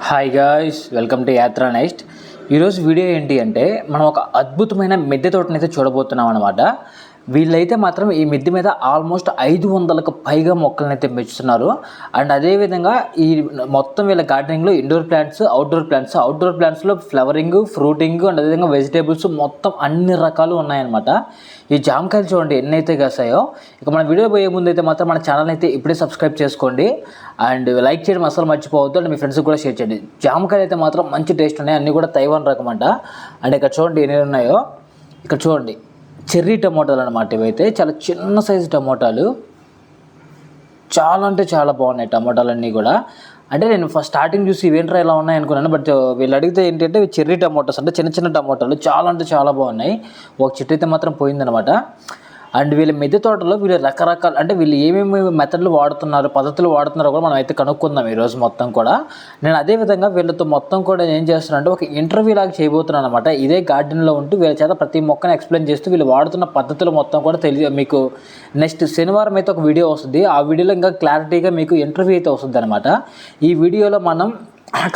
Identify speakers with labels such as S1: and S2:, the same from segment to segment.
S1: Hi guys welcome to Yatra next ఈరోజు video ఏంటి అంటే మనం ఒక అద్భుతమైన మిద్దె తోటనైతే చూడబోతున్నాం అనమాట వీళ్ళైతే మాత్రం ఈ మిద్దె మీద ఆల్మోస్ట్ ఐదు వందలకు పైగా మొక్కలను అయితే పెంచుతున్నారు. అండ్ అదేవిధంగా ఈ మొత్తం వీళ్ళ గార్డెనింగ్లో indoor plants outdoor plants outdoor ప్లాంట్స్లో flowering fruiting and అదేవిధంగా వెజిటేబుల్స్ మొత్తం అన్ని రకాలు ఉన్నాయన్నమాట. ఈ జామకాయలు చూడండి ఎన్ని అయితే కాసాయో. ఇక మన వీడియో పోయే ముందు అయితే మాత్రం మన ఛానల్ అయితే ఇప్పుడే సబ్స్క్రైబ్ చేసుకోండి. అండ్ లైక్ చేయడం అసలు మర్చిపోవద్దు అండ్ మీ ఫ్రెండ్స్కి కూడా షేర్ చేయండి. జామకాయలు అయితే మాత్రం మంచి టేస్ట్ ఉన్నాయి. అన్నీ కూడా తైవాన్ రకం అంట అండ్ ఇక్కడ చూడండి ఎన్ని ఉన్నాయో. ఇక్కడ చూడండి. చెర్రీ టమోటాలు అనమాట ఇవైతే. చాలా చిన్న సైజు టమోటాలు. చాలా అంటే చాలా బాగున్నాయి టమాటాలన్నీ కూడా. అంటే నేను ఫస్ట్ స్టార్టింగ్ చూసి ఇవేంట్రా ఇలా ఉన్నాయి అనుకున్నాను బట్ వీళ్ళు అడిగితే ఏంటంటే చెర్రీ టమాటోస్ అంటే చిన్న చిన్న టమాటాలు. చాలా అంటే చాలా బాగున్నాయి. ఒక చెట్టు అయితే మాత్రం పోయిందనమాట అండ్ వీళ్ళ మిద్దె తోటలో వీళ్ళు రకరకాల అంటే వీళ్ళు ఏమేమి మెథడ్లు వాడుతున్నారు పద్ధతులు వాడుతున్నారో కూడా మనం అయితే కనుక్కుందాం ఈరోజు మొత్తం కూడా. నేను అదే విధంగా వీళ్ళతో మొత్తం కూడా నేను ఏం చేస్తున్నాను అంటే ఒక ఇంటర్వ్యూ లాగా చేయబోతున్నాను అనమాట ఇదే గార్డెన్లో ఉంటూ వీళ్ళ చేత ప్రతి మొక్కను ఎక్స్ప్లెయిన్ చేస్తూ వీళ్ళు వాడుతున్న పద్ధతులు మొత్తం కూడా తెలియ మీకు నెక్స్ట్ శనివారం అయితే ఒక వీడియో వస్తుంది. ఆ వీడియోలో ఇంకా క్లారిటీగా మీకు ఇంటర్వ్యూ అయితే వస్తుంది అనమాట ఈ వీడియోలో మనం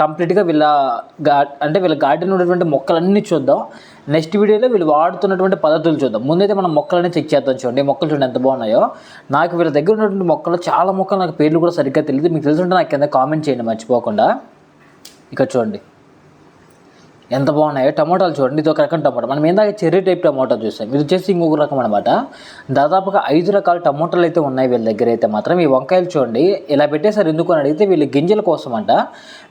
S1: కంప్లీట్గా వీళ్ళ గా అంటే వీళ్ళ గార్డెన్ ఉన్నటువంటి మొక్కలన్నీ చూద్దాం. నెక్స్ట్ వీడియోలో వీళ్ళు వాడుతున్నటువంటి పద్ధతులు చూద్దాం. ముందైతే మనం మొక్కలనే చెక్ చేద్దాం చూడండి. మొక్కలు చూడండి ఎంత బాగున్నాయో. నాకు వీళ్ళ దగ్గర ఉన్నటువంటి మొక్కలు చాలా మొక్కలు నాకు పేర్లు కూడా సరిగ్గా తెలియదు మీకు తెలుసుంటే నాకు కింద కామెంట్ చేయండి మర్చిపోకుండా. ఇక్కడ చూడండి. ఎంత బాగున్నాయో టమాటాలు చూడండి ఇది ఒక రకం టమాటా. మనం ఏందాక చెర్రీ టైప్ టమాటా చూసాం. ఇది వచ్చేసి ఇంకొక రకం అనమాట దాదాపుగా ఐదు రకాల టమాటాలు అయితే ఉన్నాయి వీళ్ళ దగ్గర అయితే మాత్రం. ఈ వంకాయలు చూడండి ఇలా పెట్టేసారు ఎందుకు అని అడిగితే వీళ్ళు గింజల కోసం అంట.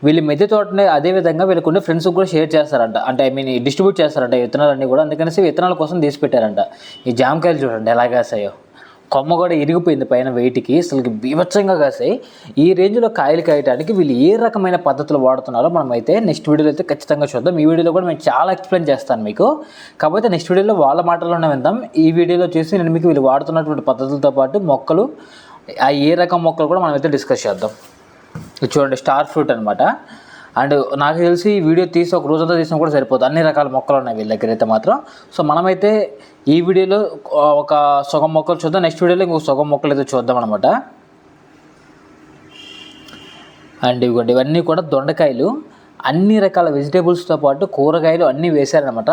S1: వీళ్ళు మెద్దె తోటనే అదే విధంగా వీళ్ళకు ఉండే ఫ్రెండ్స్కి కూడా షేర్ చేస్తారంట. అంటే ఐ మీన్ డిస్ట్రిబ్యూట్ చేస్తారంట విత్తనాలన్నీ కూడా. అందుకనేసి విత్తనాల కోసం తీసి పెట్టారంట. ఈ జామకాయలు చూడండి ఎలా కొమ్మ కూడా ఇరిగిపోయింది పైన వెయిట్కి అసలు బీభత్సంగా కాసాయి. ఈ రేంజ్లో కాయలు కాయటానికి వీళ్ళు ఏ రకమైన పద్ధతులు వాడుతున్నారో మనం అయితే నెక్స్ట్ వీడియోలో అయితే ఖచ్చితంగా చూద్దాం. ఈ వీడియోలో కూడా నేను చాలా ఎక్స్ప్లెయిన్ చేస్తాను మీకు. కాకపోతే నెక్స్ట్ వీడియోలో వాళ్ళ మాటల్లోనే విందాం. ఈ వీడియోలో చేసి నేను మీకు వీళ్ళు వాడుతున్నటువంటి పద్ధతులతో పాటు మొక్కలు ఆ ఏ రకం మొక్కలు కూడా మనం అయితే డిస్కస్ చేద్దాం. ఇది చూడండి స్టార్ ఫ్రూట్ అనమాట అండ్ నాకు తెలిసి ఈ వీడియో తీసి ఒక రోజంతా తీసినా కూడా సరిపోతుంది అన్ని రకాల మొక్కలు ఉన్నాయి వీళ్ళ దగ్గర అయితే మాత్రం. సో మనమైతే ఈ వీడియోలో ఒక సగం మొక్కలు చూద్దాం. నెక్స్ట్ వీడియోలో ఇంకొక సగం మొక్కలు అయితే చూద్దాం అనమాట అండ్ ఇవ్వండి ఇవన్నీ కూడా దొండకాయలు. అన్ని రకాల వెజిటేబుల్స్తో పాటు కూరగాయలు అన్నీ వేశారనమాట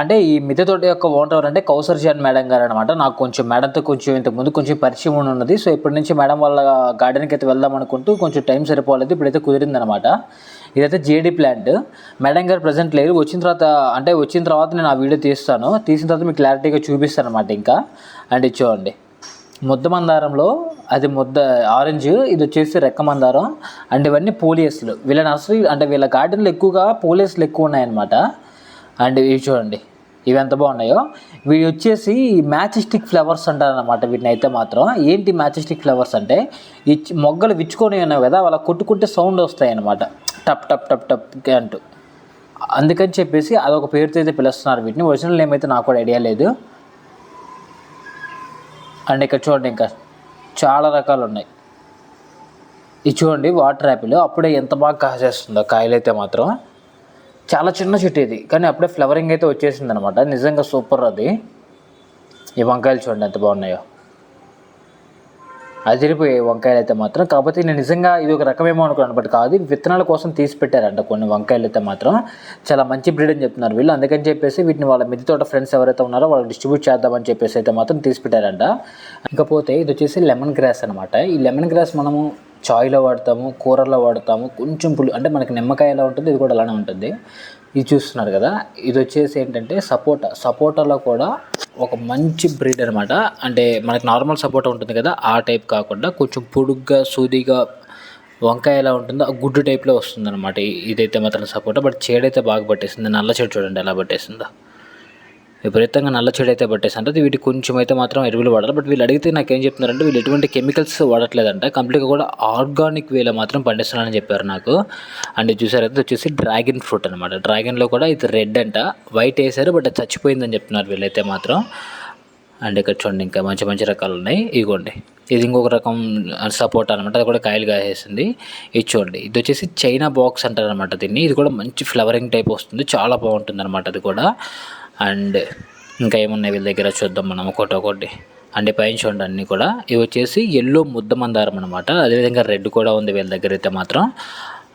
S1: అంటే ఈ మిద్దె యొక్క ఓనర్ అంటే కౌసర్ జాన్ మేడం గారు అనమాట నాకు కొంచెం మేడంతో కొంచెం ఇంతకు ముందు కొంచెం పరిచయం ఉన్నది. సో ఇప్పటి నుంచి మేడం వాళ్ళ గార్డెన్కి అయితే వెళ్దాం అనుకుంటూ కొంచెం టైం సరిపోలేదు. ఇప్పుడైతే కుదిరింది అనమాట ఇదైతే జేడీ ప్లాంట్. మేడం గారు ప్రజెంట్ లేరు. వచ్చిన తర్వాత అంటే వచ్చిన తర్వాత నేను ఆ వీడియో తీస్తాను. తీసిన తర్వాత మీకు క్లారిటీగా చూపిస్తాను అనమాట ఇంకా. అండ్ ఇచ్చేవండి ముద్ద మందారంలో అది ముద్ద ఆరెంజ్ ఇది వచ్చేసి రెక్క మందారం. అండ్ ఇవన్నీ పోలియస్లు. వీళ్ళ నర్సరీ అంటే వీళ్ళ గార్డెన్లో ఎక్కువగా పోలియస్లు ఎక్కువ ఉన్నాయన్నమాట. అండ్ ఇవి చూడండి. ఇవి ఎంత బాగున్నాయో. వీడి వచ్చేసి మ్యాచిస్టిక్ ఫ్లవర్స్ అంటారనమాట వీటిని అయితే మాత్రం. ఏంటి మ్యాచిస్టిక్ ఫ్లవర్స్ అంటే ఈ మొగ్గలు విచ్చుకొని ఉన్నాయి కదా అలా కొట్టుకుంటే సౌండ్ వస్తాయి అనమాట టప్ టప్ టప్ టప్ అంటూ. అందుకని చెప్పేసి అదొక పేరుతో అయితే పిలుస్తున్నారు వీటిని. ఒరిజినల్ నేమ్ అయితే నాకు కూడా ఐడియా లేదు. అండ్ ఇక్కడ చూడండి ఇంకా చాలా రకాలు ఉన్నాయి. ఇది చూడండి వాటర్ యాపిల్. అప్పుడే ఎంత బాగా కాసేస్తుందో కాయలు అయితే మాత్రం. చాలా చిన్న చెట్టు ఇది. కానీ అప్పుడే ఫ్లవరింగ్ అయితే వచ్చేసింది అనమాట నిజంగా సూపర్ అది. ఈ వంకాయలు చూడండి ఎంత బాగున్నాయో. అదిరిపోయాయి వంకాయలు అయితే మాత్రం. కాకపోతే నేను నిజంగా ఇది ఒక రకమేమో అనుకున్నాను బట్ కాదు విత్తనాల కోసం తీసి పెట్టారంట కొన్ని వంకాయలు అయితే మాత్రం. చాలా మంచి బ్రీడ్ అని చెప్తున్నారు వీళ్ళు. అందుకని చెప్పేసి వీటిని వాళ్ళ మిద్ది తోట ఫ్రెండ్స్ ఎవరైతే ఉన్నారో వాళ్ళు డిస్ట్రిబ్యూట్ చేద్దామని చెప్పేసి అయితే మాత్రం తీసి పెట్టారంట. ఇకపోతే ఇది వచ్చేసి లెమన్ గ్రాస్ అనమాట. ఈ లెమన్ గ్రాస్ మనము చాయ్లో వాడతాము కూరల్లో వాడతాము కొంచెం పులి అంటే మనకి నిమ్మకాయ ఎలా ఉంటుంది ఇది కూడా అలానే ఉంటుంది. ఇది చూస్తున్నారు కదా ఇది వచ్చేసి ఏంటంటే సపోటా. సపోటాలో కూడా ఒక మంచి బ్రీడ్ అనమాట అంటే మనకి నార్మల్ సపోటా ఉంటుంది కదా ఆ టైప్ కాకుండా కొంచెం పొడుగ్గా సూదిగా వంకాయ ఎలా ఉంటుందో ఆ గుడ్డు టైప్లో వస్తుంది అనమాట ఇదైతే మాత్రం సపోటా బట్ చేడైతే బాగా పట్టేసింది. నల్ల చెడు చూడండి ఎలా పట్టేసిందో. విపరీతంగా నల్ల చెడు అయితే పట్టేసి వీటికి కొంచెం అయితే మాత్రం ఎరువులు వాడాలి. బట్ వీళ్ళు అడిగితే నాకు ఏం చెప్తున్నారంటే వీళ్ళు ఎటువంటి కెమికల్స్ వాడట్లేదంట. కంప్లీట్గా కూడా ఆర్గానిక్ వేలో మాత్రం పండిస్తున్నారని చెప్పారు నాకు. అండ్ చూసారైతే వచ్చేసి డ్రాగన్ ఫ్రూట్ అనమాట డ్రాగన్లో కూడా ఇది రెడ్ అంట. వైట్ వేసారు బట్ అది చచ్చిపోయిందని చెప్తున్నారు వీళ్ళైతే మాత్రం. అండ్ ఇక్కడ చూడండి ఇంకా మంచి మంచి రకాలు ఉన్నాయి. ఇదిగోండి. ఇది ఇంకొక రకం సపోర్ట్ అనమాట అది కూడా కాయలు కాసేసింది. ఇది చూడండి. ఇది వచ్చేసి చైనా బాక్స్ అంటారు అనమాట దీన్ని. ఇది కూడా మంచి ఫ్లవరింగ్ టైప్ వస్తుంది. చాలా బాగుంటుంది అనమాట అది కూడా. అండ్ ఇంకా ఏమున్నాయి వీళ్ళ దగ్గర చూద్దాం మనం ఒకటి ఒకటి. అంటే పైన చూడండి అన్నీ కూడా. ఇవి వచ్చేసి ఎల్లో ముద్ద మందారం అనమాట అదేవిధంగా రెడ్ కూడా ఉంది వీళ్ళ దగ్గర అయితే మాత్రం.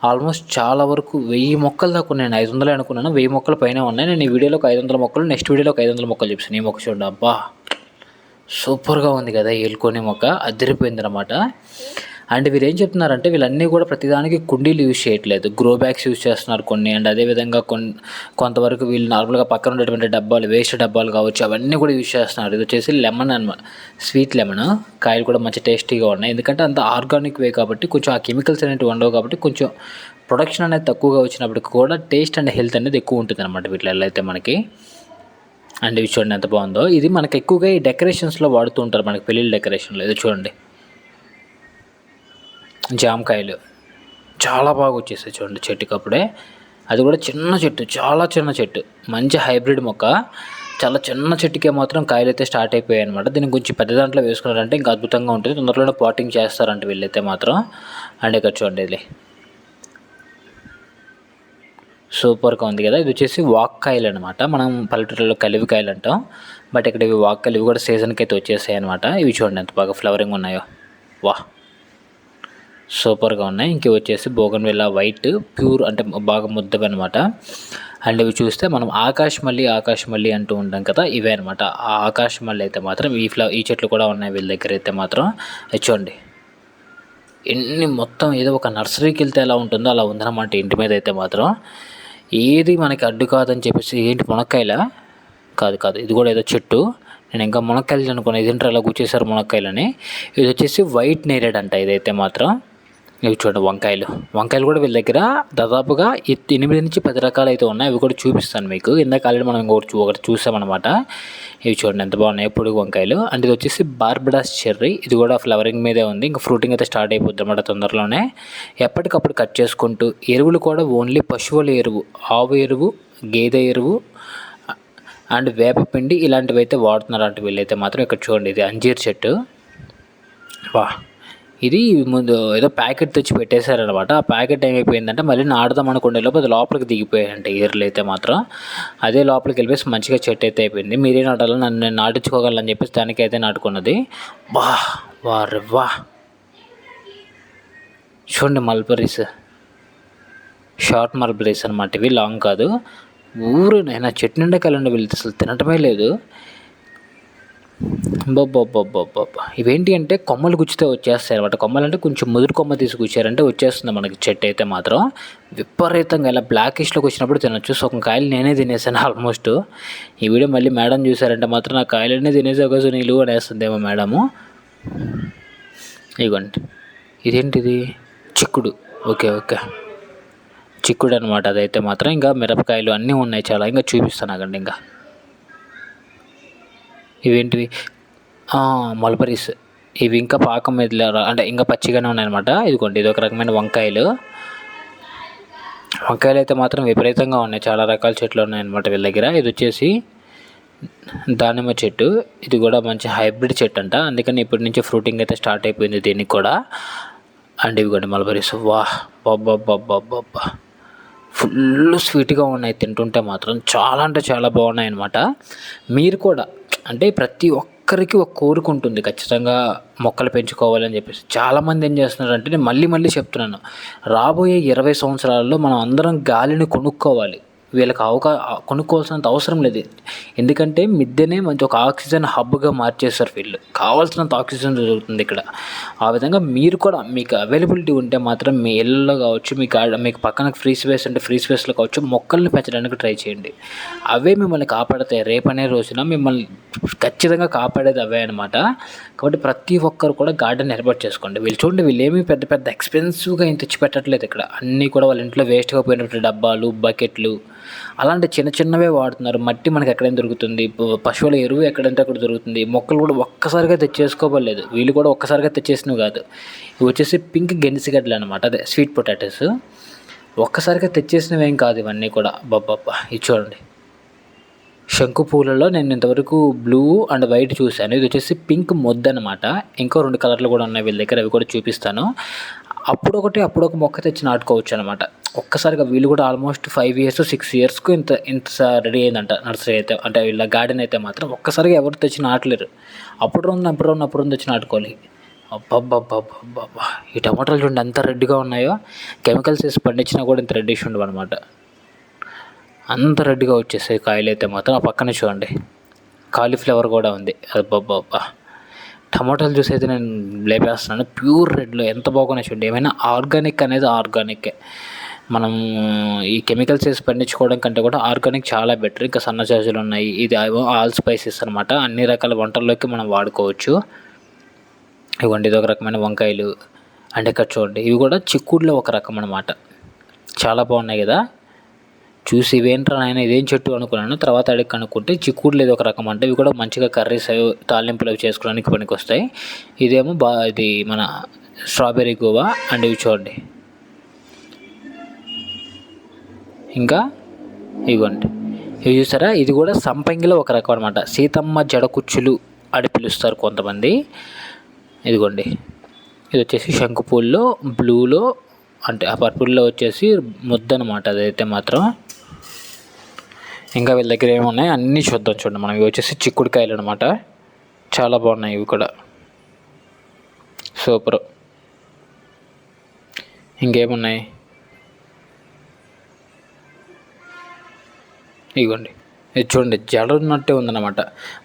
S1: ఆల్మోస్ట్ చాలా వరకు వెయ్యి మొక్కలు దాకా ఉన్నాయి. నేను ఐదు వందలు అనుకున్నాను. వెయ్యి మొక్కలు పైన ఉన్నాయి. నేను ఈ వీడియోలో ఒక ఐదు వందల మొక్కలు నెక్స్ట్ వీడియోలో ఒక ఐదు వందల మొక్కలు చూపిస్తాను. ఈ మొక్క చూడండి అబ్బా. సూపర్గా ఉంది కదా ఏలుకొని మొక్క. అదిరిపోయింది అనమాట అండ్ వీరు ఏం చెప్తున్నారంటే వీళ్ళన్నీ కూడా ప్రతిదానికి కుండీలు యూజ్ చేయట్లేదు. గ్రో బ్యాగ్స్ యూజ్ చేస్తున్నారు కొన్ని. అండ్ అదేవిధంగా కొన్ని కొంతవరకు వీళ్ళు నార్మల్గా పక్కన ఉండేటువంటి డబ్బాలు వేస్ట్ డబ్బాలు కావచ్చు అవన్నీ కూడా యూజ్ చేస్తున్నారు. ఇది వచ్చేసి లెమన్ అనమాట స్వీట్ లెమన్ కాయలు కూడా మంచి టేస్టీగా ఉన్నాయి. ఎందుకంటే అంత ఆర్గానిక్ వే కాబట్టి కొంచెం ఆ కెమికల్స్ అనేవి ఉండవు కాబట్టి కొంచెం ప్రొడక్షన్ అనేది తక్కువగా వచ్చినప్పటికి కూడా టేస్ట్ అండ్ హెల్త్ అనేది ఎక్కువ ఉంటుంది అనమాట వీటిలో అయితే మనకి. అండ్ ఇవి చూడండి ఎంత బాగుందో. ఇది మనకి ఎక్కువగా ఈ డెకరేషన్స్లో వాడుతూ ఉంటారు మనకి పెళ్ళిళ్ళ డెకరేషన్లో ఇది చూడండి. జామకాయలు. చాలా బాగా వచ్చేసాయి చూడండి చెట్టుకి అప్పుడే అది కూడా చిన్న చెట్టు చాలా చిన్న చెట్టు. మంచి హైబ్రిడ్ మొక్క. చాలా చిన్న చెట్టుకే మాత్రం కాయలు అయితే స్టార్ట్ అయిపోయాయి అనమాట దీన్ని కొంచెం పెద్ద దాంట్లో వేసుకున్నారంటే ఇంకా అద్భుతంగా ఉంటుంది. తొందరలోనే పాటింగ్ చేస్తారంట వీళ్ళైతే మాత్రం. అండ్ ఇక్కడ చూడండి ఇది. సూపర్గా ఉంది కదా. ఇది వచ్చేసి వాక్కాయలు అనమాట మనం పల్లెటూరులో కలివికాయలు అంటాం. బట్ ఇక్కడ ఇవి వాక్కాయలు ఇవి కూడా సీజన్కి అయితే వచ్చేసాయి అనమాట ఇవి చూడండి ఎంత బాగా ఫ్లవరింగ్ ఉన్నాయో. వాహ్! సూపర్గా ఉన్నాయి. ఇంక వచ్చేసి బోగన్ విల్లా వైట్ ప్యూర్ అంటే బాగా ముద్దవి అనమాట అండ్ ఇవి చూస్తే మనం ఆకాశ ఆకాశమల్లి ఆకాశ అంటూ ఉంటాం కదా ఇవే అనమాట ఆ ఆకాశమల్లి అయితే మాత్రం ఈ ఫ్లవ ఈ చెట్లు కూడా ఉన్నాయి వీళ్ళ దగ్గర అయితే మాత్రం. చూడండి. ఎన్ని మొత్తం ఏదో ఒక నర్సరీకి వెళ్తే ఎలా ఉంటుందో అలా ఉందన్నమాట ఇంటి మీద అయితే మాత్రం. ఏది మనకి అడ్డు కాదని చెప్పేసి ఏంటి మునక్కాయల? కాదు కాదు. ఇది కూడా ఏదో చెట్టు. నేను ఇంకా మునక్కాయలు అనుకున్నాను ఇదేంటారు అలా కూర్చేశారు మునక్కాయలని. ఇది వచ్చేసి వైట్ నేరేడ్ అంట ఇదైతే మాత్రం. ఇవి చూడండి వంకాయలు. వంకాయలు కూడా వీళ్ళ దగ్గర దాదాపుగా ఎనిమిది నుంచి పది రకాలు అయితే ఉన్నాయి. అవి కూడా చూపిస్తాను మీకు. ఇందాక ఆల్రెడీ మనం ఇంకొకటి చూ- ఒకటి చూసామన్నమాట. ఇవి చూడండి ఎంత బాగున్నాయి పొడుగు వంకాయలు. అండ్ ఇది వచ్చేసి బార్బడాస్ చెర్రీ. ఇది కూడా ఫ్లవరింగ్ మీదే ఉంది. ఇంకా ఫ్రూటింగ్ అయితే స్టార్ట్ అయిపోద్ది అనమాట తొందరలోనే. ఎప్పటికప్పుడు కట్ చేసుకుంటూ ఎరువులు కూడా ఓన్లీ పశువుల ఎరువు ఆవు ఎరువు గేదె ఎరువు అండ్ వేపపిండి ఇలాంటివి అయితే వాడుతున్నారు అంటే వీళ్ళైతే మాత్రం. ఇక్కడ చూడండి ఇది అంజీర్ చెట్టు. వా ఇది ముందు ఏదో ప్యాకెట్ తెచ్చి పెట్టేశారనమాట. ఆ ప్యాకెట్ ఏమైపోయిందంటే మళ్ళీ నాడదాం అనుకునే లోపు అది లోపలికి దిగిపోయాయంట ఇయర్లు అయితే మాత్రం. అదే లోపలికి వెళ్ళిపోయి మంచిగా చెట్టు అయితే అయిపోయింది. మీరే నాటాలి నన్ను నేను నాటించుకోగలను చెప్పేసి దానికైతే నాటుకున్నది. వా వారే వా. చూడండి మల్బరీస్. షార్ట్ మల్బరీస్ అనమాట ఇవి. లాంగ్ కాదు. ఊరు నేను చెట్టు నిండా కలండి వెళ్తే అసలు తినటమే లేదు. బాబ్బా ఇవేంటి అంటే కొమ్మలు గుచ్చితే వచ్చేస్తాయి అనమాట కొమ్మలు అంటే కొంచెం ముదురు కొమ్మ తీసి గుచ్చారంటే వచ్చేస్తుంది మనకి చెట్టు అయితే మాత్రం. విపరీతంగా ఇలా బ్లాకిష్లోకి వచ్చినప్పుడు తినొచ్చు. సగం కాయలు నేనే తినేసాను ఆల్మోస్ట్ ఈ వీడియో మళ్ళీ మేడం చూసారంటే మాత్రం నా కాయలన్నీ తినేసే ఒక నీళ్ళు అనేస్తుందేమో మేడము. ఇగోండి. ఇదేంటిది? చిక్కుడు. Okay okay. చిక్కుడు అనమాట అదైతే మాత్రం ఇంకా మిరపకాయలు అన్నీ ఉన్నాయి చాలా. ఇంకా చూపిస్తాను అండి ఇంకా. ఇవేంటివి ఆ, మల్బరీస్. ఇవి ఇంకా పాకం మీద అంటే ఇంకా పచ్చిగానే ఉన్నాయన్నమాట. ఇదిగోండి ఇది ఒక రకమైన వంకాయలు. వంకాయలు అయితే మాత్రం విపరీతంగా ఉన్నాయి. చాలా రకాల చెట్లు ఉన్నాయన్నమాట వీళ్ళ దగ్గర. ఇది వచ్చేసి దానిమ్మ చెట్టు. ఇది కూడా మంచి హైబ్రిడ్ చెట్టు అంట. అందుకని ఇప్పటి నుంచి ఫ్రూటింగ్ అయితే స్టార్ట్ అయిపోయింది దీనికి కూడా. అండ్ ఇవి కూడా మల్బరీస్. వాహ్! బాబ్బా ఫుల్ స్వీట్గా ఉన్నాయి తింటుంటే మాత్రం. చాలా అంటే చాలా బాగున్నాయి అనమాట మీరు కూడా అంటే ప్రతి ఒక్కరికి ఒక కోరిక ఉంటుంది. ఖచ్చితంగా మొక్కలు పెంచుకోవాలని చెప్పేసి. చాలామంది ఏం చేస్తున్నారంటే నేను మళ్ళీ మళ్ళీ చెప్తున్నాను. రాబోయే ఇరవై సంవత్సరాల్లో మనం అందరం గాలిని కొనుక్కోవాలి. వీళ్ళకి అవకా కొనుక్కోవాల్సినంత అవసరం లేదు. ఎందుకంటే మిద్దెనే మంచి ఒక ఆక్సిజన్ హబ్గా మార్చేస్తారు వీళ్ళు. కావాల్సినంత ఆక్సిజన్ దొరుకుతుంది ఇక్కడ. ఆ విధంగా మీరు కూడా మీకు అవైలబిలిటీ ఉంటే మాత్రం మీ ఇళ్ళలో కావచ్చు మీ గార్డెన్ మీకు పక్కన ఫ్రీ స్పేస్ అంటే ఫ్రీ స్పేస్లో కావచ్చు మొక్కల్ని పెంచడానికి ట్రై చేయండి. అవే మిమ్మల్ని కాపాడతాయి. రేపనే రోజున మిమ్మల్ని ఖచ్చితంగా కాపాడేది అవే అనమాట కాబట్టి ప్రతి ఒక్కరు కూడా గార్డెన్ ఏర్పాటు చేసుకోండి. వీళ్ళు చూడండి వీళ్ళు ఏమీ పెద్ద పెద్ద ఎక్స్పెన్సివ్గా ఏం తెచ్చి పెట్టట్లేదు ఇక్కడ. అన్నీ కూడా వాళ్ళ ఇంట్లో వేస్ట్గా పోయినటువంటి డబ్బాలు బకెట్లు అలాంటి చిన్న చిన్నవే వాడుతున్నారు. మట్టి మనకి ఎక్కడైనా దొరుకుతుంది. పశువుల ఎరువు ఎక్కడంటే అక్కడ దొరుకుతుంది. మొక్కలు కూడా ఒక్కసారిగా తెచ్చేసుకోవలేదు వీళ్ళు కూడా ఒక్కసారిగా తెచ్చేసినవి కాదు. ఇవి వచ్చేసి పింక్ గెనిసిగడ్డలు అనమాట అదే స్వీట్ పొటాటోస్. ఒక్కసారిగా తెచ్చేసినవి ఏం కాదు ఇవన్నీ కూడా. బాబ్బా ఇది చూడండి. శంకు పూలలో నేను ఇంతవరకు బ్లూ అండ్ వైట్ చూశాను. ఇది వచ్చేసి పింక్ మొద్దు అనమాట ఇంకో రెండు కలర్లు కూడా ఉన్నాయి వీళ్ళ దగ్గర. అవి కూడా చూపిస్తాను. అప్పుడు ఒకటి అప్పుడు ఒక మొక్క తెచ్చి నాటుకోవచ్చు అనమాట ఒక్కసారిగా వీళ్ళు కూడా ఆల్మోస్ట్ ఫైవ్ ఇయర్స్ సిక్స్ ఇయర్స్కు ఇంత ఇంత రెడీ అయిందంట నర్సరీ అయితే అంటే వీళ్ళ గార్డెన్ అయితే మాత్రం ఒక్కసారిగా ఎవరు తెచ్చి నాటలేరు. అప్పుడు ఉన్న అప్పుడు ఉన్న అప్పుడు తెచ్చి నాటుకోవాలి. అబ్బబ్బబ్బబ్బబ్బా ఈ టమాటాలు చూడండి ఎంత రెడ్గా ఉన్నాయో. కెమికల్స్ వేసి పండించినా కూడా ఇంత రెడ్డిష్ ఉండవు అనమాట అంత రెడ్గా వచ్చేసాయి కాయలు అయితే మాత్రం. ఆ పక్కనే చూడండి. కాలీఫ్లవర్ కూడా ఉంది. అబ్బబ్బబ్బా! టమాటాలు జ్యూస్ అయితే నేను లేపేస్తున్నాను. ప్యూర్ రెడ్లో ఎంత బాగున్నాయి చూడండి. ఏమైనా ఆర్గానిక్ అనేది ఆర్గానికే. మనం ఈ కెమికల్స్ వేసి పండించుకోవడం కంటే కూడా ఆర్గానిక్ చాలా బెటర్. ఇంకా సన్న జాజులు ఉన్నాయి. ఇది ఆల్ స్పైసెస్ అనమాట అన్ని రకాల వంటల్లోకి మనం వాడుకోవచ్చు. ఇవ్వండి ఇది ఒక రకమైన వంకాయలు. అంటే ఇక్కడ చూడండి ఇవి కూడా చిక్కుడులో ఒక రకం అనమాట చాలా బాగున్నాయి కదా. చూసి ఇవేంట్రా నాయన ఇదేం చెట్టు అనుకున్నాను. తర్వాత అడిగి కనుక్కుంటే చిక్కుడు లేదు ఒక రకం అంటే ఇవి కూడా మంచిగా కర్రీస్ అవి తాలింపులు అవి చేసుకోవడానికి పనికి వస్తాయి ఇదేమో బా ఇది మన స్ట్రాబెర్రీ గోవా అండ్ ఇవి చూడండి. ఇంకా ఇవ్వండి. ఇవి చూసారా? ఇది కూడా సంపంగిలో ఒక రకం అనమాట సీతమ్మ జడకుచ్చులు అని పిలుస్తారు కొంతమంది. ఇదిగోండి. ఇది వచ్చేసి శంకుపూల్లో బ్లూలో అంటే ఆ పర్పుల్లో వచ్చేసి ముద్ద అనమాట అదైతే మాత్రం. ఇంకా వీళ్ళ దగ్గర ఏమున్నాయి? అన్నీ చూద్దాం చూడండి. మనం ఇవి వచ్చేసి చిక్కుడుకాయలు అనమాట చాలా బాగున్నాయి ఇవి కూడా. సూపర్. ఇంకేమున్నాయి? ఇగోండి. ఇది చూడండి జడ ఉన్నట్టే ఉందన్నమాట.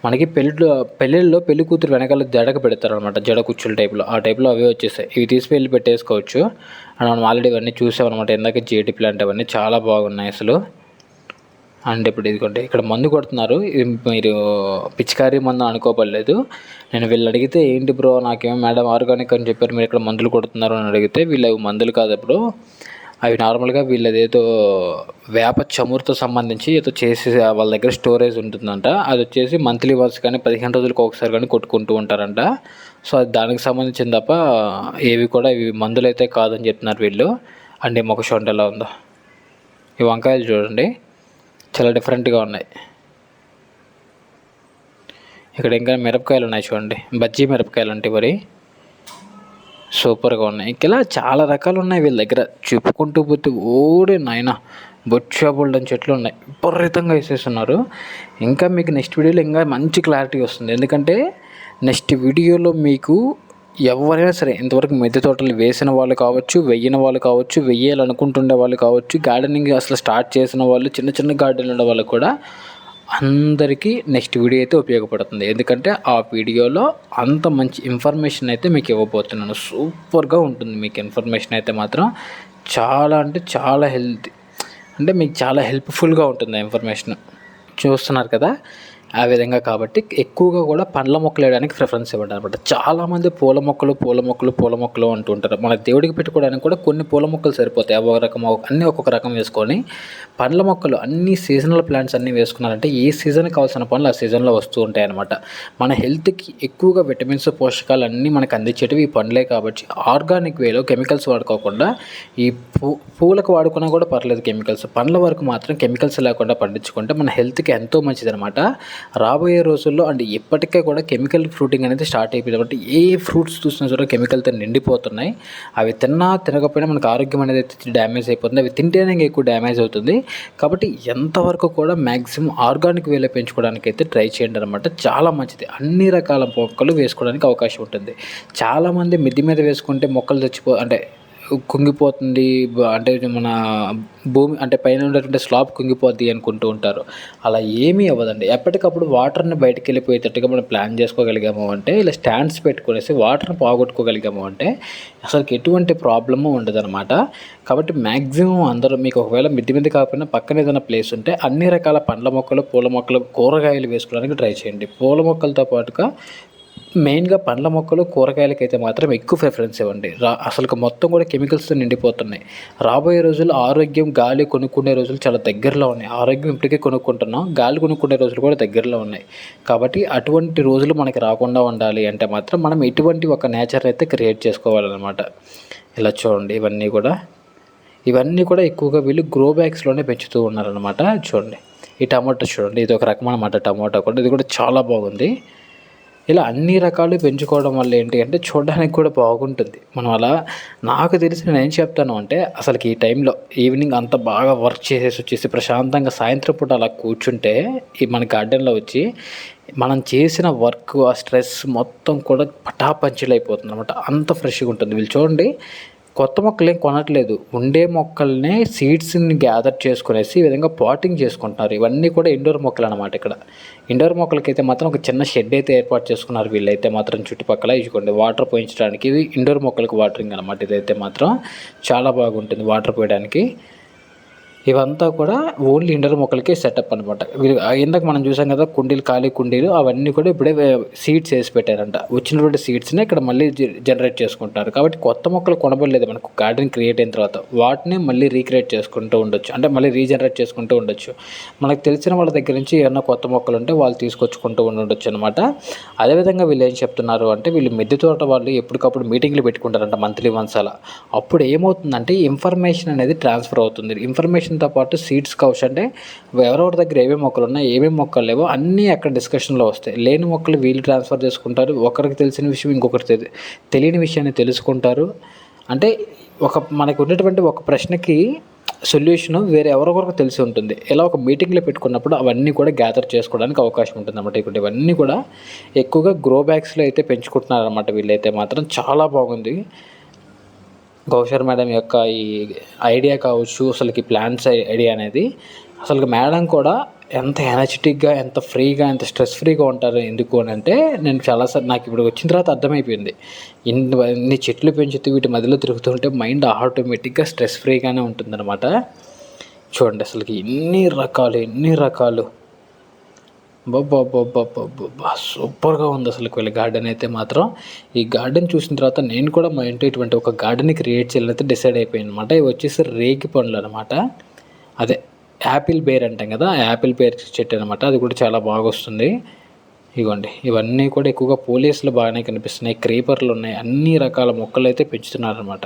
S1: మనకి పెళ్ళిలో పెళ్ళిళ్ళలో పెళ్ళి కూతురు వెనకాల జడక పెడతారు అనమాట జడ కుచ్చుల టైప్లో. ఆ టైప్లో అవే వచ్చేసాయి. ఇవి తీసి వెళ్ళి పెట్టేసుకోవచ్చు. అండ్ మనం ఆల్రెడీ ఇవన్నీ చూసామన్నమాట. ఇందాక జేటి ప్లాంట్ అవన్నీ చాలా బాగున్నాయి అసలు. అండ్ ఇప్పుడు ఇదిగోండి ఇక్కడ మందు కొడుతున్నారు. మీరు పిచికారీ మందు అనుకోపడలేదు. నేను వీళ్ళు అడిగితే ఏంటి బ్రో నాకేమో మేడం ఆర్గానిక్ అని చెప్పారు మీరు ఇక్కడ మందులు కొడుతున్నారు అని అడిగితే వీళ్ళు అవి మందులు కాదు ఇప్పుడు అవి నార్మల్గా వీళ్ళు ఏదో వేప చమురుతో సంబంధించి ఏదో చేసి వాళ్ళ దగ్గర స్టోరేజ్ ఉంటుందంట. అది వచ్చేసి మంత్లీ వన్స్ కానీ పదిహేను రోజులకు ఒకసారి కానీ కొట్టుకుంటూ ఉంటారంట. సో అది దానికి సంబంధించిన తప్ప ఏవి కూడా ఇవి మందులు అయితే కాదని చెప్తున్నారు వీళ్ళు. అండ్ ఈ మొక్క ఎలా ఉందో. ఈ వంకాయలు చూడండి. చాలా డిఫరెంట్గా ఉన్నాయి. ఇక్కడ ఇంకా మిరపకాయలు ఉన్నాయి చూడండి. బజ్జీ మిరపకాయలు అంటే మరి సూపర్గా ఉన్నాయి. ఇలా చాలా రకాలు ఉన్నాయి వీళ్ళ దగ్గర. చెప్పుకుంటూ పోతే ఓడే నాయన బొచ్చాబుల్డన్ చెట్లు ఉన్నాయి. విపరీతంగా వేసేస్తున్నారు. ఇంకా మీకు నెక్స్ట్ వీడియోలో ఇంకా మంచి క్లారిటీ వస్తుంది. ఎందుకంటే నెక్స్ట్ వీడియోలో మీకు ఎవరైనా సరే ఇంతవరకు మిద్దె తోటలు వేసిన వాళ్ళు కావచ్చు వెయ్యిన వాళ్ళు కావచ్చు వెయ్యాలనుకుంటుండే వాళ్ళు కావచ్చు గార్డెనింగ్ అసలు స్టార్ట్ చేసిన వాళ్ళు చిన్న చిన్న గార్డెన్ ఉండే వాళ్ళు కూడా అందరికీ నెక్స్ట్ వీడియో అయితే ఉపయోగపడుతుంది. ఎందుకంటే ఆ వీడియోలో అంత మంచి ఇన్ఫర్మేషన్ అయితే మీకు ఇవ్వబోతున్నాను. సూపర్గా ఉంటుంది మీకు ఇన్ఫర్మేషన్ అయితే మాత్రం. చాలా అంటే చాలా హెల్తీ అంటే మీకు చాలా హెల్ప్ఫుల్గా ఉంటుంది ఆ ఇన్ఫర్మేషన్. చూస్తున్నారు కదా? ఆ విధంగా కాబట్టి ఎక్కువగా కూడా పండ్ల మొక్కలు వేయడానికి ప్రిఫరెన్స్ ఇవ్వండి అనమాట చాలామంది పూల మొక్కలు పూల మొక్కలు పూల మొక్కలు అంటూ ఉంటారు. మన దేవుడికి పెట్టుకోవడానికి కూడా కొన్ని పూల మొక్కలు సరిపోతాయి. ఒక రకం అన్నీ ఒక్కొక్క రకం వేసుకొని పండ్ల మొక్కలు అన్ని సీజనల్ ప్లాంట్స్ అన్నీ వేసుకున్నారంటే ఏ సీజన్కి కావాల్సిన పనులు ఆ సీజన్లో వస్తూ ఉంటాయి అనమాట మన హెల్త్కి ఎక్కువగా విటమిన్స్ పోషకాలు అన్నీ మనకు అందించేటివి ఈ పండ్లే కాబట్టి ఆర్గానిక్ వేలో కెమికల్స్ వాడుకోకుండా ఈ పూ పూలకు వాడుకున్నా కూడా పర్లేదు కెమికల్స్ పండ్ల వరకు మాత్రం కెమికల్స్ లేకుండా పండించుకుంటే మన హెల్త్కి ఎంతో మంచిది అనమాట రాబోయే రోజుల్లో అండ్ ఇప్పటికే కూడా కెమికల్ ఫ్రూటింగ్ అనేది స్టార్ట్ అయిపోయింది. కాబట్టి ఏ ఫ్రూట్స్ చూసినా కూడా కెమికల్తో నిండిపోతున్నాయి. అవి తిన్నా తినకపోయినా మనకు ఆరోగ్యం అనేది డ్యామేజ్ అయిపోతుంది. అవి తింటేనే ఎక్కువ డ్యామేజ్ అవుతుంది. కాబట్టి ఎంతవరకు కూడా మ్యాక్సిమం ఆర్గానిక్ వేలో పెంచుకోవడానికి అయితే ట్రై చేయండి అనమాట చాలా మంచిది. అన్ని రకాల మొక్కలు వేసుకోవడానికి అవకాశం ఉంటుంది. చాలామంది మిద్ది మీద వేసుకుంటే మొక్కలు చచ్చిపో అంటే కుంగిపోతుంది అంటే మన భూమి అంటే పైన ఉన్నటువంటి స్లాబ్ కుంగిపోద్ది అనుకుంటూ ఉంటారు. అలా ఏమీ అవ్వదండి. ఎప్పటికప్పుడు వాటర్ని బయటకు వెళ్ళిపోయేటట్టుగా మనం ప్లాన్ చేసుకోగలిగాము అంటే ఇలా స్టాండ్స్ పెట్టుకునేసి వాటర్ని పోగొట్టుకోగలిగాము అంటే అసలు ఎటువంటి ప్రాబ్లము ఉండదన్నమాట. కాబట్టి మ్యాక్సిమం అందరూ మీకు ఒకవేళ మిద్ది మీద కాకపోయినా పక్కన ఏదైనా ప్లేస్ ఉంటే అన్ని రకాల పండ్ల మొక్కలు పూల మొక్కలు కూరగాయలు వేసుకోవడానికి ట్రై చేయండి. పూల మొక్కలతో పాటుగా మెయిన్గా పండ్ల మొక్కలు కూరగాయలకైతే అయితే మాత్రం ఎక్కువ ప్రిఫరెన్స్ ఇవ్వండి. రా అసలు మొత్తం కూడా కెమికల్స్తో నిండిపోతున్నాయి. రాబోయే రోజులు ఆరోగ్యం గాలి కొనుక్కునే రోజులు చాలా దగ్గరలో ఉన్నాయి. ఆరోగ్యం ఇప్పటికే కొనుక్కుంటున్నాం గాలి కొనుక్కునే రోజులు కూడా దగ్గరలో ఉన్నాయి. కాబట్టి అటువంటి రోజులు మనకి రాకుండా ఉండాలి అంటే మాత్రం మనం ఎటువంటి ఒక నేచర్ అయితే క్రియేట్ చేసుకోవాలన్నమాట. ఇలా చూడండి ఇవన్నీ కూడా. ఇవన్నీ కూడా ఎక్కువగా వీళ్ళు గ్రో బ్యాగ్స్లోనే పెంచుతూ ఉన్నారనమాట చూడండి ఈ టమాటో చూడండి ఇది ఒక రకమైన మాట టమాటో కూడా. ఇది కూడా చాలా బాగుంది. ఇలా అన్ని రకాలు పెంచుకోవడం వల్ల ఏంటి అంటే చూడడానికి కూడా బాగుంటుంది. మనం అలా నాకు తెలిసి నేను ఏం చెప్తాను అంటే అసలుకి ఈ టైంలో ఈవినింగ్ అంత బాగా వర్క్ చేసేసి వచ్చేసి ప్రశాంతంగా సాయంత్రం పూట అలా కూర్చుంటే ఈ మన గార్డెన్లో వచ్చి మనం చేసిన వర్క్ ఆ స్ట్రెస్ మొత్తం కూడా పటాపంచులు అయిపోతుంది అనమాట అంత ఫ్రెష్గా ఉంటుంది. వీళ్ళు చూడండి కొత్త మొక్కలు ఏం కొనట్లేదు. ఉండే మొక్కల్నే సీడ్స్ని గ్యాదర్ చేసుకునేసి ఈ విధంగా పాటింగ్ చేసుకుంటున్నారు. ఇవన్నీ కూడా ఇండోర్ మొక్కలు అనమాట ఇక్కడ. ఇండోర్ మొక్కలకైతే మాత్రం ఒక చిన్న షెడ్ అయితే ఏర్పాటు చేసుకున్నారు వీళ్ళైతే మాత్రం చుట్టుపక్కల. ఇచ్చుకోండి వాటర్ పోయించడానికి ఇవి ఇండోర్ మొక్కలకు వాటరింగ్ అనమాట. ఇదైతే మాత్రం చాలా బాగుంటుంది వాటర్ పోయడానికి. ఇవంతా కూడా ఓన్లీ ఇండోర్ మొక్కలకే సెటప్ అనమాట ఇందాక మనం చూసాం కదా కుండీలు ఖాళీ కుండీలు అవన్నీ కూడా ఇప్పుడే సీడ్స్ వేసి పెట్టారంట. వచ్చినటువంటి సీడ్స్ని ఇక్కడ మళ్ళీ జనరేట్ చేసుకుంటారు కాబట్టి కొత్త మొక్కలు కొనబడలేదు మనకు. గార్డెన్ క్రియేట్ అయిన తర్వాత వాటిని మళ్ళీ రీక్రియేట్ చేసుకుంటూ ఉండొచ్చు. అంటే మళ్ళీ రీజనరేట్ చేసుకుంటూ ఉండొచ్చు. మనకు తెలిసిన వాళ్ళ దగ్గర నుంచి ఏమైనా కొత్త మొక్కలు ఉంటే వాళ్ళు తీసుకొచ్చుకుంటూ ఉండొచ్చు అనమాట అదేవిధంగా వీళ్ళు ఏం చెప్తున్నారు అంటే వీళ్ళు మిద్దె తోట వాళ్ళు ఎప్పటికప్పుడు మీటింగ్లు పెట్టుకుంటారంట మంత్లీ వన్స్ అలా. అప్పుడు ఏమవుతుందంటే ఇన్ఫర్మేషన్ అనేది ట్రాన్స్ఫర్ అవుతుంది. ఇన్ఫర్మేషన్ డిస్కషన్తో పాటు సీడ్స్ కౌష్ అంటే ఎవరెవరి దగ్గర ఏమేమి మొక్కలు ఉన్నాయి ఏమేమి మొక్కలు లేవో అన్నీ అక్కడ డిస్కషన్లో వస్తాయి. లేని మొక్కలు వీళ్ళు ట్రాన్స్ఫర్ చేసుకుంటారు. ఒకరికి తెలిసిన విషయం ఇంకొకరికి తెలియని విషయాన్ని తెలుసుకుంటారు. అంటే ఒక మనకు ఉన్నటువంటి ఒక ప్రశ్నకి సొల్యూషన్ వేరే ఎవరొకరికి తెలిసి ఉంటుంది. ఇలా ఒక మీటింగ్లో పెట్టుకున్నప్పుడు అవన్నీ కూడా గ్యాదర్ చేసుకోవడానికి అవకాశం ఉంటుంది అన్నమాట ఇక్కడ ఇవన్నీ కూడా ఎక్కువగా గ్రో బ్యాగ్స్లో అయితే పెంచుకుంటున్నారు అనమాట వీళ్ళైతే మాత్రం. చాలా బాగుంది. గౌషర్ మేడం యొక్క ఈ ఐడియా కావచ్చు అసలుకి ప్లాన్స్ ఐడియా అనేది. అసలు మేడం కూడా ఎంత ఎనర్జెటిక్గా ఎంత ఫ్రీగా ఎంత స్ట్రెస్ ఫ్రీగా ఉంటారు ఎందుకు అని అంటే నేను చాలాసార్లు నాకు ఇప్పుడు వచ్చిన తర్వాత అర్థమైపోయింది. ఇన్ని ఇన్ని చెట్లు పెంచుతూ వీటి మధ్యలో తిరుగుతుంటే మైండ్ ఆటోమేటిక్గా స్ట్రెస్ ఫ్రీగానే ఉంటుందన్నమాట. చూడండి అసలుకి ఎన్ని రకాలు ఎన్ని రకాలు. బాబా సూపర్గా ఉంది అసలు వీళ్ళ గార్డెన్ అయితే మాత్రం. ఈ గార్డెన్ చూసిన తర్వాత నేను కూడా మా ఇంట్లో ఇటువంటి ఒక గార్డెన్ క్రియేట్ చేయాలైతే డిసైడ్ అయిపోయాను అనమాట ఇవి వచ్చేసి రేగి పండ్లు అనమాట అదే యాపిల్ బేర్ అంటాం కదా యాపిల్ బేర్ చెట్టు అనమాట అది కూడా చాలా బాగా వస్తుంది. ఇగోండి ఇవన్నీ కూడా ఎక్కువగా పోలీసులు బాగానే కనిపిస్తున్నాయి. క్రీపర్లు ఉన్నాయి. అన్ని రకాల మొక్కలు అయితే పెంచుతున్నారనమాట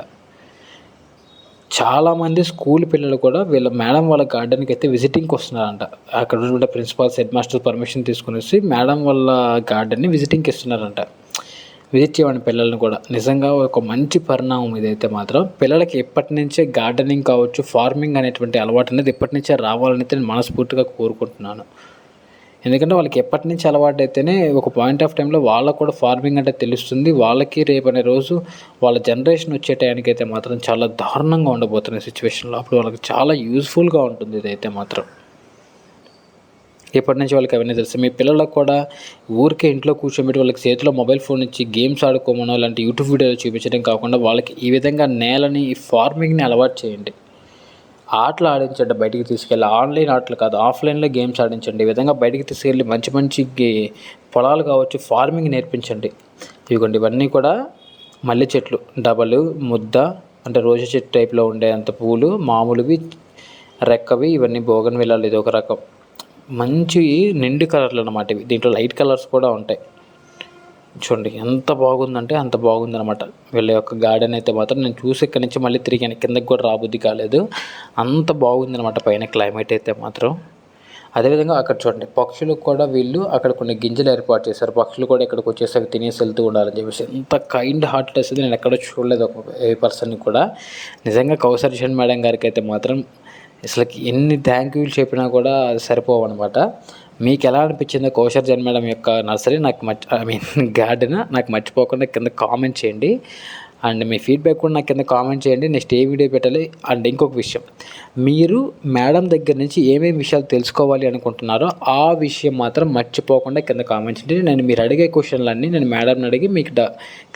S1: చాలామంది స్కూల్ పిల్లలు కూడా వీళ్ళ మేడం వాళ్ళ గార్డెన్కి అయితే విజిటింగ్కి వస్తున్నారంట. అక్కడ ఉన్న ప్రిన్సిపాల్స్ హెడ్ మాస్టర్ పర్మిషన్ తీసుకునేసి మేడం వాళ్ళ గార్డెన్ని విజిటింగ్కి ఇస్తున్నారంట. విజిట్ చేయండి పిల్లల్ని కూడా. నిజంగా ఒక మంచి పరిణామం ఇదైతే మాత్రం పిల్లలకి ఎప్పటి నుంచే గార్డెనింగ్ కావచ్చు ఫార్మింగ్ అనేటువంటి అలవాటు అనేది ఎప్పటి నుంచే రావాలని నేను మనస్ఫూర్తిగా కోరుకుంటున్నాను. ఎందుకంటే వాళ్ళకి ఎప్పటి నుంచి అలవాటు అయితేనే ఒక పాయింట్ ఆఫ్ టైంలో వాళ్ళకు కూడా ఫార్మింగ్ అంటే తెలుస్తుంది. వాళ్ళకి రేపనే రోజు వాళ్ళ జనరేషన్ వచ్చే టైంకి అయితే మాత్రం చాలా దారుణంగా ఉండబోతున్న సిచ్యువేషన్లో అప్పుడు వాళ్ళకి చాలా యూస్ఫుల్గా ఉంటుంది ఇదైతే మాత్రం. ఎప్పటి నుంచి వాళ్ళకి అవన్నీ తెలుసు. మీ పిల్లలకు కూడా ఊరికే ఇంట్లో కూర్చోబెట్టి వాళ్ళకి చేతిలో మొబైల్ ఫోన్ ఇచ్చి గేమ్స్ ఆడుకోమనో అలాంటి యూట్యూబ్ వీడియోలు చూపించడం కాకుండా వాళ్ళకి ఈ విధంగా నేలని ఈ ఫార్మింగ్ని అలవాటు చేయండి. ఆటలు ఆడించండి బయటికి తీసుకెళ్ళి. ఆన్లైన్ ఆటలు కాదు ఆఫ్లైన్లో గేమ్స్ ఆడించండి. ఈ విధంగా బయటికి తీసుకెళ్ళి మంచి మంచి పొలాలు కావచ్చు ఫార్మింగ్ నేర్పించండి. ఇదిగోండి ఇవన్నీ కూడా మల్లె చెట్లు డబలు ముద్ద అంటే రోజా చెట్టు టైప్లో ఉండే అంత పూలు మామూలువి రెక్కవి ఇవన్నీ బోగన్ వెళ్ళాలి ఇది ఒక రకం. మంచి నిండు కలర్లు అన్నమాట ఇవి. దీంట్లో లైట్ కలర్స్ కూడా ఉంటాయి. చూడండి ఎంత బాగుందంటే అంత బాగుందనమాట వీళ్ళ యొక్క గార్డెన్ అయితే మాత్రం నేను చూసి ఇక్కడి నుంచి మళ్ళీ తిరిగాను కిందకి కూడా రాబుద్ది కాలేదు. అంత బాగుందనమాట పైన క్లైమేట్ అయితే మాత్రం. అదేవిధంగా అక్కడ చూడండి పక్షులకు కూడా వీళ్ళు అక్కడ కొన్ని గింజలు ఏర్పాటు చేశారు. పక్షులు కూడా ఇక్కడికి వచ్చేసరికి తినేసి వెళ్తూ ఉండాలని చెప్పేసి ఎంత కైండ్ హార్టెడ్ వస్తుంది నేను ఎక్కడ చూడలేదు ఒక ఏ పర్సన్ కూడా. నిజంగా కౌసర్షన్ మేడం గారికి అయితే మాత్రం అసలు ఎన్ని థ్యాంక్ యూలు చెప్పినా కూడా అది సరిపోవు అనమాట మీకు ఎలా అనిపించిందో కోశర్ జన్ మేడం యొక్క నర్సరీ? నాకు మర్చి ఐ మీన్ గార్డెన్? నాకు మర్చిపోకుండా కింద కామెంట్ చేయండి. అండ్ మీ ఫీడ్బ్యాక్ కూడా నాకు కింద కామెంట్ చేయండి. నెక్స్ట్ ఏ వీడియో పెట్టాలి? అండ్ ఇంకొక విషయం. మీరు మేడం దగ్గర నుంచి ఏమేమి విషయాలు తెలుసుకోవాలి అనుకుంటున్నారో ఆ విషయం మాత్రం మర్చిపోకుండా కింద కామెంట్ చేయండి. నేను మీరు అడిగే క్వశ్చన్లన్నీ నేను మేడంని అడిగి మీకు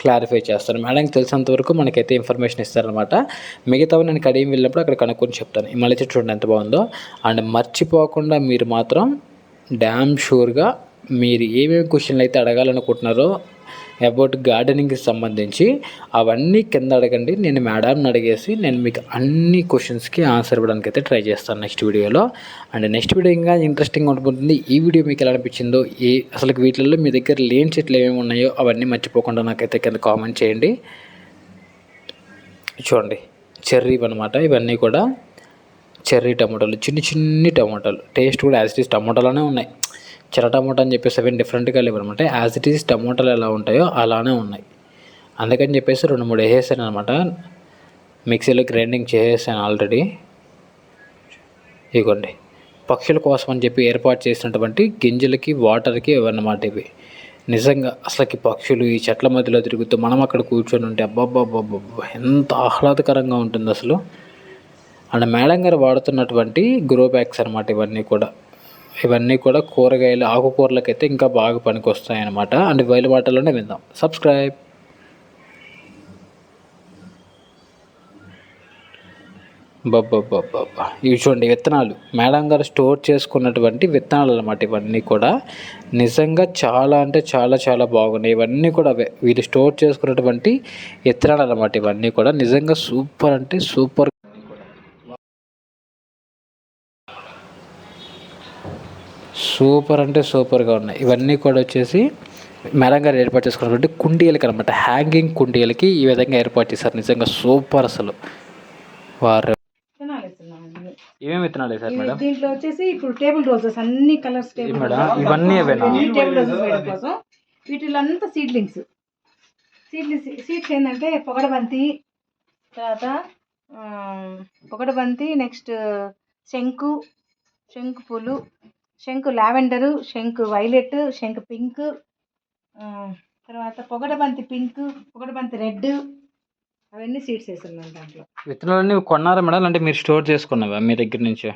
S1: క్లారిఫై చేస్తాను. మేడంకి తెలిసినంతవరకు మనకైతే ఇన్ఫర్మేషన్ ఇస్తారనమాట మిగతావి నేను కడియం వెళ్ళినప్పుడు అక్కడ కనుక్కొని చెప్తాను. మళ్ళీ చూడండి ఎంత బాగుందో. అండ్ మర్చిపోకుండా మీరు మాత్రం డ్యామ్ షూర్గా మీరు ఏమేమి క్వశ్చన్లు అయితే అడగాలనుకుంటున్నారో అబౌట్ గార్డెనింగ్కి సంబంధించి అవన్నీ కింద అడగండి. నేను మేడంని అడిగేసి నేను మీకు అన్ని క్వశ్చన్స్కి ఆన్సర్ ఇవ్వడానికి అయితే ట్రై చేస్తాను నెక్స్ట్ వీడియోలో. అండ్ నెక్స్ట్ వీడియో ఇంకా ఇంట్రెస్టింగ్ ఉంటుంది ఈ వీడియో మీకు ఎలా అనిపించిందో ఏ అసలు వీటిల్లో మీ దగ్గర లేని చెట్లు ఏమేమి ఉన్నాయో అవన్నీ మర్చిపోకుండా నాకైతే కింద కామెంట్ చేయండి. చూడండి చెర్రీ అనమాట ఇవన్నీ కూడా చెర్రీ టమాటాలు చిన్ని చిన్ని టమాటాలు. టేస్ట్ కూడా యాజ్ ఇస్ టమాటాలోనే ఉన్నాయి. చిర టమోటా అని చెప్పేసి అవి డిఫరెంట్గా లేవు అనమాట. యాజ్ ఇట్ ఈస్ టమోటాలు ఎలా ఉంటాయో అలానే ఉన్నాయి. అందుకని చెప్పేసి రెండు మూడు వేసేసాను అనమాట. మిక్సీలో గ్రైండింగ్ చేసేసాను ఆల్రెడీ. ఇగోండి. పక్షుల కోసం అని చెప్పి ఏర్పాటు చేసినటువంటి గింజలకి వాటర్కి ఇవన్నమాట ఇవి. నిజంగా అసలుకి పక్షులు ఈ చెట్ల మధ్యలో తిరుగుతూ మనం అక్కడ కూర్చొని ఉంటే అబ్బాబ్బాబ్బాబ్బా ఎంత ఆహ్లాదకరంగా ఉంటుంది అసలు. అండ్ మేడం గారు వాడుతున్నటువంటి గ్రో బ్యాగ్స్ అనమాట ఇవన్నీ కూడా. ఇవన్నీ కూడా కూరగాయలు ఆకుకూరలకైతే ఇంకా బాగా పనికొస్తాయి అనమాట అండ్ వైలు వాటర్లోనే విందాం. సబ్స్క్రైబ్ బాబ్బా ఇవి చూడండి విత్తనాలు. మేడం గారు స్టోర్ చేసుకున్నటువంటి విత్తనాలు అనమాట ఇవన్నీ కూడా. నిజంగా చాలా అంటే చాలా చాలా బాగున్నాయి. ఇవన్నీ కూడా అవే. వీళ్ళు స్టోర్ చేసుకున్నటువంటి విత్తనాలు అనమాట ఇవన్నీ కూడా. నిజంగా సూపర్ అంటే సూపర్ సూపర్ అంటే సూపర్గా ఉన్నాయి. ఇవన్నీ కూడా వచ్చేసి మేడం గారు ఏర్పాటు చేసుకున్నటువంటి కుండీలకి అనమాట హ్యాంగింగ్ కుండీలకి ఈ విధంగా ఏర్పాటు చేశారు. నిజంగా సూపర్ అసలు. వారు. ఏమేమి విత్తనాలు
S2: ఇవి
S1: మేడం?
S2: దీంట్లో వచ్చేసి ఇప్పుడు టేబుల్ రోజెస్ అన్ని కలర్స్ టేబుల్
S1: మేడం, ఇవన్నీ?
S2: టేబుల్ రోజెస్ వేయడం కోసం. వీటిలో అంతా సీడ్లింగ్స్. సీడ్లింగ్స్ సీడ్స్ ఏంటంటే పొగడబంతి తర్వాత పొగడబంతి నెక్స్ట్ శంకు శంకు పూలు శంకు లావెండరు శంకు వైలెట్ శంకు పింక్ తర్వాత పొగడబంతి పింక్ పొగడబంతి రెడ్ అవన్నీ సీడ్స్ వేస్తున్నాం దాంట్లో.
S1: విత్తనాలన్నీ కొన్నారా మేడం? అంటే మీరు స్టోర్ చేసుకున్నవా మీ దగ్గర నుంచి?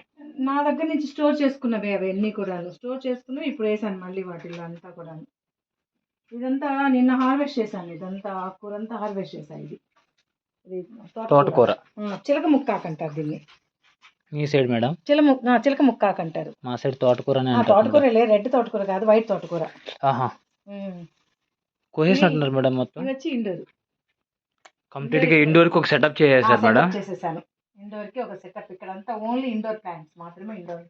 S2: నా దగ్గర నుంచి స్టోర్ చేసుకున్నవే అవన్నీ కూడా స్టోర్ చేసుకున్నవి ఇప్పుడు వేసాను మళ్ళీ వాటిల్లో అంతా కూడా ఇదంతా నిన్న హార్వెస్ట్ చేశాను. ఇదంతా ఆకుకూర అంతా హార్వెస్ట్ చేశాను ఇది.
S1: తోటకూర.
S2: చిలక ముక్కాకు అంటారు దీన్ని.
S1: మీ సైడ్ మేడం?
S2: చిల ముక్ ఆ, చిలక ముక్కాకు అంటారు
S1: మా సైడ్ తోటకూర అని
S2: ఆ
S1: అంటారు
S2: తోటకూర లే రెడ్ తోటకూర కాదు వైట్ తోటకూర.
S1: ఆహా.
S2: ఉమ్.
S1: కోసేసినట్టున్నారు మేడం మొత్తం?
S2: ఇది వచ్చి ఇండోర్.
S1: కంప్లీట్గా ఇండోర్కి ఒక సెటప్ చేసేసారు మేడం?
S2: చేసేసాను. ఇండోర్కి ఒక సెటప్ ఇక్కడ అంతా ఓన్లీ ఇండోర్ ప్లాంట్స్ మాత్రమే ఇండోర్.